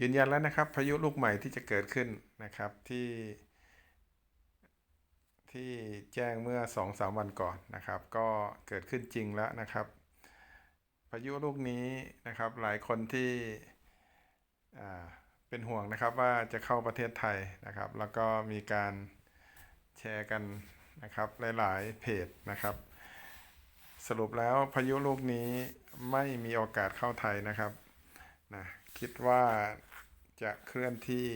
ยืนยันแล้วนะครับ พายุลูกใหม่ที่จะเกิดขึ้นนะครับที่ที่แจ้งเมื่อ2อสาวันก่อนนะครับ ก็เกิดขึ้นจริงแล้วนะครับ พายุลูกนี้นะครับหลายคนที่อ่าเป็นห่วงนะครับว่าจะเข้าประเทศไทยนะครับ แล้วก็มีการแชร์กันนะครับหลาย ๆ เพจนะครับ สรุปแล้วพายุลูกนี้ไม่มีโอกาสเข้าไทยนะครับนะ คิดว่าจะเคลื่อนที่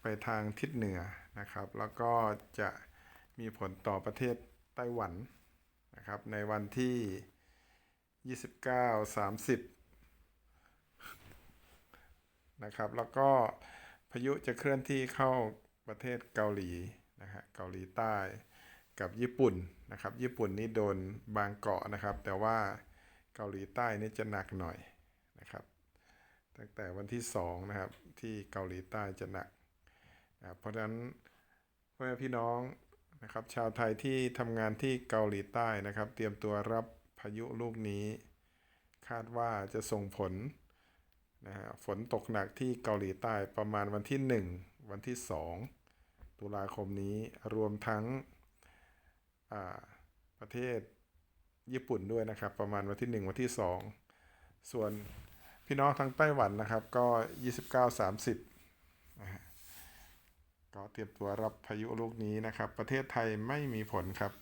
ไปทางทิศเหนือนะครับ แล้วก็จะมีผลต่อประเทศไต้หวันนะครับ ในวันที่ 29 30 นะครับ แล้วก็พายุจะเคลื่อนที่เข้าประเทศเกาหลีนะฮะเกาหลีใต้กับญี่ปุ่นนะครับ ญี่ปุ่นนี่โดนบางเกาะนะครับ แต่ว่าเกาหลีใต้นี่จะหนักหน่อย ตั้งแต่วันที่2นะครับที่เกาหลีใต้จะหนักนะเพราะฉะนั้นพ่อแม่พี่น้องนะครับชาวไทยที่ทำงานที่เกาหลีใต้นะครับ เตรียมตัวรับพายุลูกนี้ คาดว่าจะส่งผลนะฮะฝนตกหนักที่เกาหลีใต้ประมาณวันที่ 1 วันที่ 2 ตุลาคมนี้รวมทั้งประเทศญี่ปุ่นด้วยนะครับ ประมาณวันที่ 1 วันที่ 2 ส่วน พี่น้องทางไต้หวันนะครับก็ 29 30 ก็เตรียมตัวรับพายุลูกนี้นะครับ ประเทศไทยไม่มีผลครับ